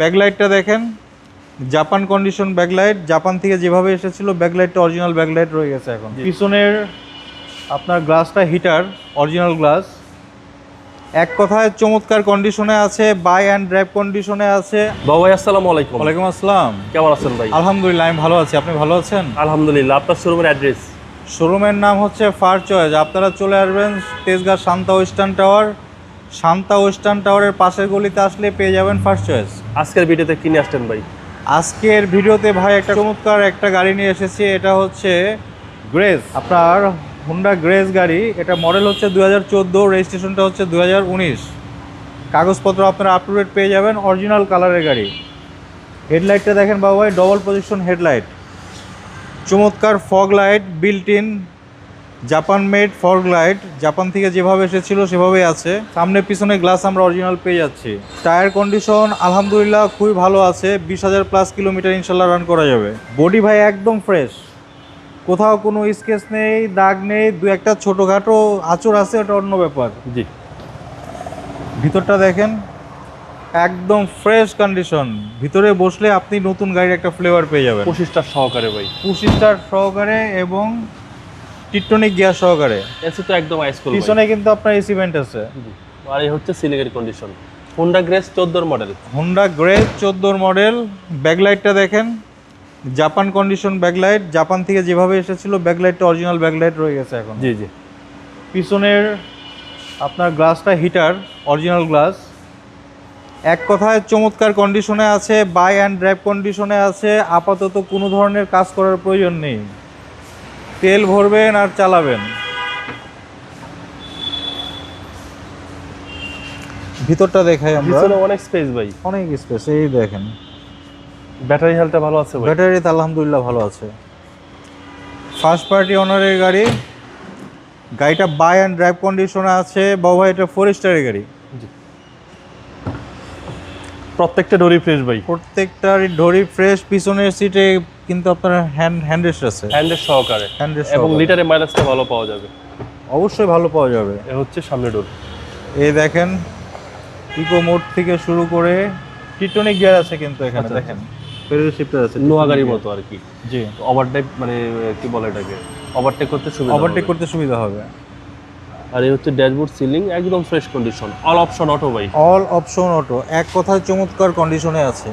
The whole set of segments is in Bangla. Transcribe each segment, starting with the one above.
ব্যাকলাইটটা দেখেন। জাপান কন্ডিশন ব্যাকলাইট জাপান থেকে যেভাবে এসেছিল ব্যাকলাইটটা অরিজিনাল ব্যাকলাইট রয়ে গেছে এখন। পিছনের আপনার গ্লাসটা হিটার অরিজিনাল গ্লাস এক কথায় চমৎকার কন্ডিশনে আছে বাই অ্যান্ড ড্রাইভ কন্ডিশনে আছে। বাবু ভাই আসসালামু আলাইকুম। ওয়ালাইকুম আসসালাম। কেমন আছেন ভাই? আলহামদুলিল্লাহ আমি ভালো আছি। আপনি ভালো আছেন? আলহামদুলিল্লাহ আপনার শোরুমের অ্যাড্রেস শোরুমের নাম হচ্ছে ফার চয়েস আপনারা চলে আসবেন Tejgaon Shanta western tower Shanta western টাওয়ারের পাশের গলিতে আসলে পেয়ে যাবেন ফার্স্ট চয়েস আজকের ভিডিওতে কিনে আসছেন ভাই? আজকের ভিডিওতে ভাই একটা চমৎকার একটা গাড়ি নিয়ে এসেছি এটা হচ্ছে গ্রেস আপনার হুন্ডা গ্রেস গাড়ি এটা মডেল হচ্ছে দু হাজার চোদ্দ রেজিস্ট্রেশনটা হচ্ছে দু হাজার উনিশ। কাগজপত্র আপনারা আপ টু ডেট পেয়ে যাবেন অরিজিনাল কালারের গাড়ি। হেডলাইটটা দেখেন বাবু ভাই ডবল পজিশন হেডলাইট চমৎকার fog light built in Japan made fog light Japan থেকে যেভাবে এসেছিল সেভাবেই আছে। সামনে পিছনে গ্লাস আমরা অরিজিনাল পেয়ে যাচ্ছি। টায়ার কন্ডিশন আলহামদুলিল্লাহ খুবই ভালো আছে বিশ হাজার প্লাস কিলোমিটার ইনশাল্লাহ রান করা যাবে। বডি ভাই একদম ফ্রেশ কোথাও কোনো স্কেচ নেই দাগ নেই দু একটা ছোটোখাটো আঁচড় আছে ওটা অন্য ব্যাপার। জি। ভিতরটা দেখেন একদম ফ্রেশ কন্ডিশন ভিতরে বসলে আপনি নতুন গাড়ির একটা ফ্লেভার পেয়ে যাবেন। পঁচিশটা সহকারে ভাই। পুশ স্টার সহকারে এবং টিটনিক গিয়ার সহকারে। এসে তো একদম আইসকুল পিছনে কিন্তু আপনার এসি ভেন্ট আছে। আর এই হচ্ছে সিলিংয়ের কন্ডিশন হোন্ডা গ্রেস চোদ্দোর মডেল হোন্ডা গ্রে চোদ্দোর মডেল ব্যাকলাইটটা দেখেন। জাপান কন্ডিশন ব্যাকলাইট জাপান থেকে যেভাবে এসেছিল ব্যাকলাইটটা অরিজিনাল ব্যাকলাইট রয়ে গেছে এখন। জি জি। পিছনের আপনার গ্লাসটা হিটার অরিজিনাল গ্লাস এক কথায় চমৎকার কন্ডিশনে আছে বাই অ্যান্ড ড্রাইভ কন্ডিশনে আছে। আপাতত কোনো ধরনের কাজ করার প্রয়োজন নেই। তেল ভরবেন আর চালাবেন। ভিতরটা দেখাই আমরা। পিছনে অনেক স্পেস ভাই। অনেক স্পেস এই দেখেন। ব্যাটারি হেলথটা ভালো আছে ভাই। ব্যাটারিতে আলহামদুলিল্লাহ ভালো আছে। ফার্স্ট পার্টি অনারের গাড়ি। গাড়িটা বাই অ্যান্ড ড্রাইভ কন্ডিশনে আছে বাবা এটা ফোর স্টারের গাড়ি। প্রত্যেকটা ডোরি ফ্রেশ ভাই। প্রত্যেকটা ডোরি ফ্রেশ পিছনের সিটে কিন্তু আপনার হ্যান্ড হ্যান্ডরেস্ট আছে। হ্যান্ডের সহকারে। হ্যান্ডরেস্ট এবং লিটারে মাইলেজটা ভালো পাওয়া যাবে। অবশ্যই ভালো পাওয়া যাবে। এ হচ্ছে সামনে ডোর এই দেখেন ইকো মোড থেকে শুরু করে টিটনিক গিয়ার আছে কিন্তু এখানে আচ্ছা, দেখেন। পেডেল শিফটার আছে নোয়া গাড়ির মতো আর কি। জি। ওভারটেক মানে কি বলে এটাকে? ওভারটেক করতে সুবিধা ওভারটেক করতে সুবিধা হবে। আর এই হচ্ছে ড্যাশবোর্ড সিলিং, একদম fresh condition all option auto ভাই। অল অপশন অটো এক কথায় চমৎকার কন্ডিশনে আছে।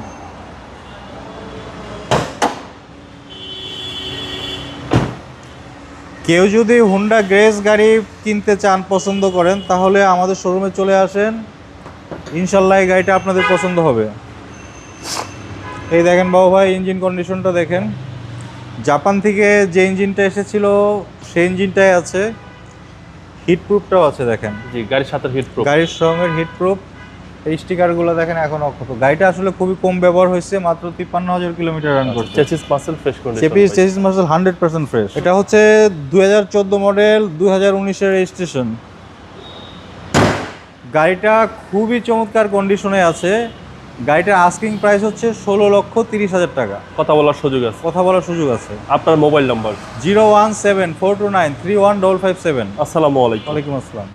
কেউ যদি হুন্ডা গ্রেস গাড়ি কিনতে চান পছন্দ করেন, তাহলে আমাদের শোরুমে চলে আসেন। ইনশাল্লাহ এই গাড়িটা আপনাদের পছন্দ হবে। এই দেখেন বাবু ভাই ইঞ্জিন কন্ডিশনটা দেখেন। জাপান থেকে যে ইঞ্জিনটা এসেছিল, সেই ইঞ্জিনটাই আছে। হিট প্রুফটাও আছে দেখেন। জি গাড়ির সাথে হিট প্রুফ গাড়ির সঙ্গে হিট প্রুফ এই স্টিকারগুলো দেখেন এখন অক্ষত। গাড়িটা আসলে খুবই কম ব্যবহার হয়েছে মাত্র তিপ্পান্ন হাজার কিলোমিটার রান করছে। Chassis muscle fresh condition চেপিস chassis muscle hundred percent fresh এটা হচ্ছে দুই হাজার চোদ্দ মডেল দুই হাজার উনিশের রেজিস্ট্রেশন গাড়িটা খুবই চমৎকার কন্ডিশনে আছে। গাড়িটার আস্কিং প্রাইস হচ্ছে ষোলো লক্ষ তিরিশ হাজার টাকা। কথা বলার সুযোগ আছে। কথা বলার সুযোগ আছে। আপনার mobile number zero one seven four two nine three one double five seven. আসসালামু আলাইকুম। ওয়ালাইকুম আসসালাম।